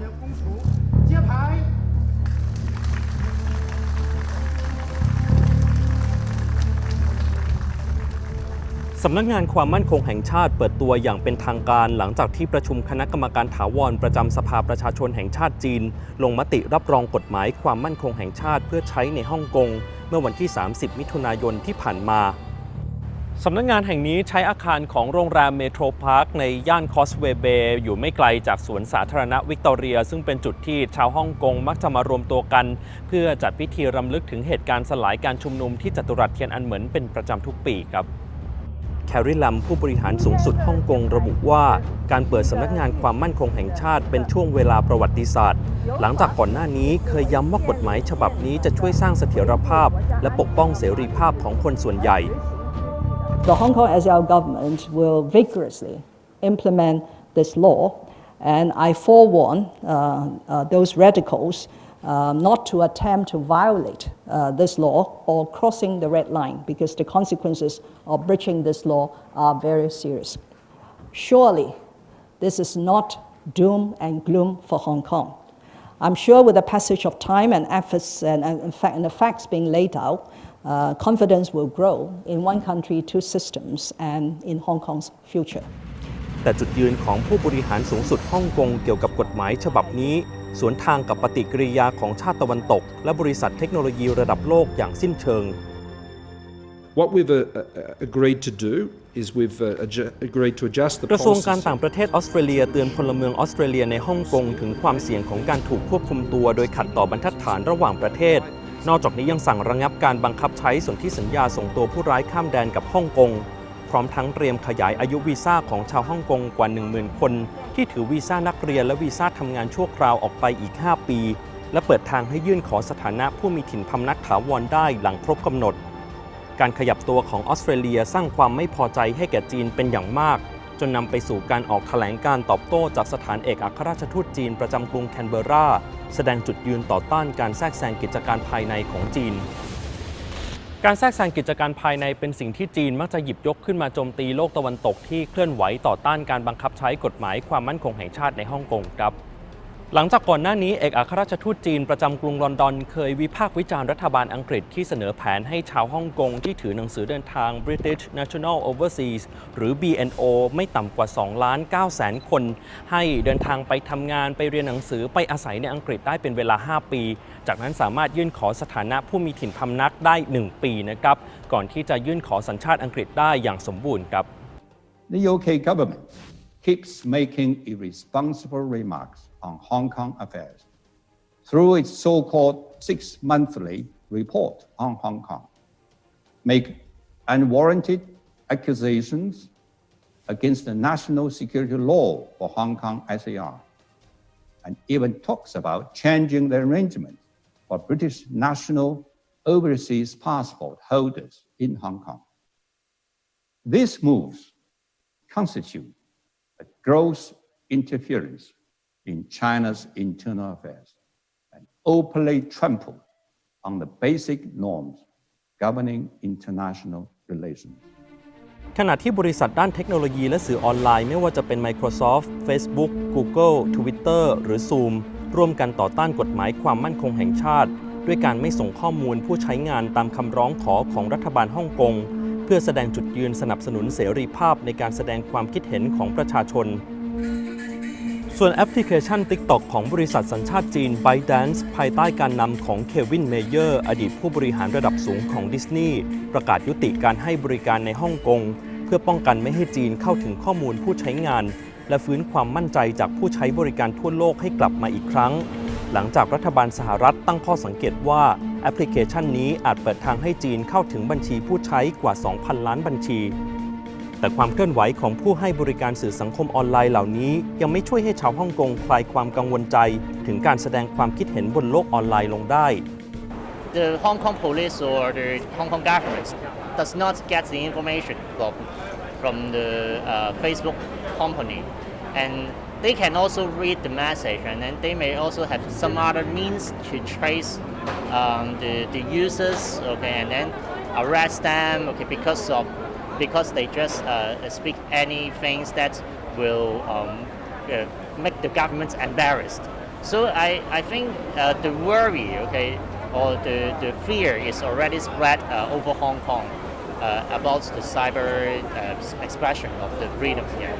者公署揭牌。 สำนักงานความมั่นคงแห่งชาติเปิดตัวอย่างเป็นทางการหลังจากที่ประชุมคณะกรรมการถาวรประจำสภาประชาชนแห่งชาติจีน ลงมติรับรองกฎหมายความมั่นคงแห่งชาติเพื่อใช้ในฮ่องกงเมื่อวันที่ 30 มิถุนายนที่ผ่านมา สำนักงานแห่งนี้ใช้อาคารของโรงแรมเมโทรพาร์คในย่านคอสเวเบย์อยู่ไม่ไกลจากสวนสาธารณะวิกตอเรีย ซึ่งเป็นจุดที่ชาวฮ่องกงมักจะมารวมตัวกัน เพื่อจัดพิธีรำลึกถึงเหตุการณ์สลายการชุมนุมที่จัตุรัสเทียนอันเหมินเป็นประจำทุกปีครับแคร์รีลัมผู้บริหารสูงสุดฮ่องกงระบุว่า การเปิดสำนักงานความมั่นคงแห่งชาติเป็นช่วงเวลาประวัติศาสตร์ หลังจากก่อนหน้านี้เคยย้ำว่ากฎหมายฉบับนี้จะช่วยสร้างเสถียรภาพ และปกป้องเสรีภาพของคนส่วนใหญ่ The Hong Kong SL government will vigorously implement this law, and I forewarn uh, uh, those radicals uh, not to attempt to violate uh, this law or crossing the red line because the consequences of breaching this law are very serious. Surely, this is not doom and gloom for Hong Kong. I'm sure with the passage of time and efforts and, and, and the facts being laid out, uh, confidence will grow in one country, two systems, and in Hong Kong's future. แต่จุดยืนของผู้บริหารสูงสุดฮ่องกงเกี่ยวกับกฎหมายฉบับนี้ สวนทางกับปฏิกิริยาของชาติตะวันตก และบริษัทเทคโนโลยีระดับโลกอย่างสิ้นเชิง What we've uh, uh, agreed to do is we've uh, adju- agreed to adjust the กระทรวง policy การต่างประเทศออสเตรเลียเตือนพลเมืองออสเตรเลียในฮ่องกงถึงความเสี่ยงของการถูกควบคุมตัว โดยขัดต่อบรรทัดฐานระหว่างประเทศ นอกจากนี้ยังสั่งระงับการบังคับใช้สนธิสัญญาส่งตัวผู้ร้ายข้ามแดนกับฮ่องกง พร้อมทั้งเตรียมขยายอายุวีซ่าของชาวฮ่องกงกว่า 10,000 คน ที่ถือวีซ่านักเรียนและวีซ่าทำงานชั่วคราวออกไปอีก 5 ปี และเปิดทางให้ยื่นขอสถานะผู้มีถิ่นพำนักถาวรได้หลังครบกำหนด การขยับตัวของออสเตรเลียสร้างความไม่พอใจให้แก่จีนเป็นอย่างมากจนนำไปสู่การออกแถลงการตอบโต้จากสถานเอกอัครราชทูตจีนประจำกรุงแคนเบอร์รา แสดงจุดยืนต่อต้านการแทรกแซงกิจการภายในของจีน การแทรกแซงกิจการภายในเป็นสิ่งที่จีนมักจะหยิบยกขึ้นมาโจมตีโลกตะวันตกที่เคลื่อนไหวต่อต้านการบังคับใช้กฎหมายความมั่นคงแห่งชาติในฮ่องกงครับ หลังจากก่อนหน้านี้เอกอัครราชทูตจีนประจำกรุงลอนดอน เคยวิพากษ์วิจารณ์รัฐบาลอังกฤษที่เสนอแผนให้ชาวฮ่องกงที่ถือหนังสือเดินทาง British National Overseas หรือ BNO ไม่ต่ำกว่า2ล้าน9แสนคน ให้เดินทางไปทำงานไปเรียนหนังสือไปอาศัยในอังกฤษได้เป็นเวลา 5 ปี จากนั้นสามารถยื่นขอสถานะผู้มีถิ่นพำนักได้ 1 ปีนะครับก่อนที่จะยื่นขอสัญชาติอังกฤษได้อย่างสมบูรณ์ครับ The UK government keeps making irresponsible remarks on Hong Kong affairs through its so-called six-monthly report on Hong Kong, make unwarranted accusations against the national security law for Hong Kong SAR, and even talks about changing the arrangement for British national overseas passport holders in Hong Kong. These moves constitute gross interference in China's internal affairs and openly trample on the basic norms governing international relations. ขณะที่บริษัทด้านเทคโนโลยีและสื่อออนไลน์ไม่ว่าจะเป็น Microsoft Facebook Google Twitter หรือ Zoom ร่วมกันต่อต้านกฎหมายความมั่นคงแห่งชาติ ด้วยการไม่ส่งข้อมูลผู้ใช้งานตามคำร้องขอของรัฐบาลฮ่องกง เพื่อแสดงจุดยืนสนับสนุนเสรีภาพในการแสดงความคิดเห็นของประชาชน ส่วนแอปพลิเคชัน TikTok ของบริษัทสัญชาติจีน ByteDance ภายใต้การนำของเควินเมเยอร์อดีตผู้บริหารระดับสูงของดิสนีย์ประกาศยุติการให้บริการในฮ่องกงเพื่อป้องกันไม่ให้จีนเข้าถึงข้อมูลผู้ใช้งาน และฟื้นความมั่นใจจากผู้ใช้บริการทั่วโลกให้กลับมาอีกครั้ง หลังจากรัฐบาลสหรัฐตั้งข้อสังเกตว่า แอปพลิเคชันนี้อาจเปิดทางให้จีนเข้าถึงบัญชีผู้ใช้กว่า 2,000 ล้านบัญชี แต่ความเคลื่อนไหวของผู้ให้บริการสื่อสังคมออนไลน์เหล่านี้ ยังไม่ช่วยให้ชาวฮ่องกงคลายความกังวลใจ ถึงการแสดงความคิดเห็นบนโลกออนไลน์ลงได้ the Hong Kong police or the Hong Kong government does not get the information from, from the uh, Facebook company. And they can also read the message and then they may also have some other means to trace um, the, the users, okay, and then arrest them, okay, because of because they just uh, speak any things that will um, uh, make the government embarrassed. So I, I think uh, the worry, okay, or the, the fear is already spread uh, over Hong Kong uh, about the cyber uh, expression of the freedom here.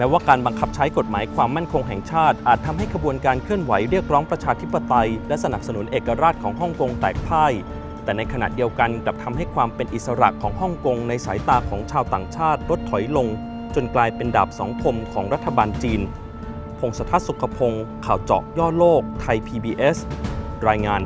แม้ว่าการบังคับใช้กฎหมายความมั่นคงแห่งชาติ อาจทำให้ขบวนการเคลื่อนไหวเรียกร้องประชาธิปไตย และสนับสนุนเอกราชของฮ่องกงแตกพ่าย แต่ในขณะเดียวกันกลับทำให้ความเป็นอิสระของฮ่องกงในสายตาของชาวต่างชาติลดถอยลง จนกลายเป็นดาบสองคมของรัฐบาลจีน พงศธรสุขพงศ์ข่าวเจาะย่อโลก ไทย PBS รายงาน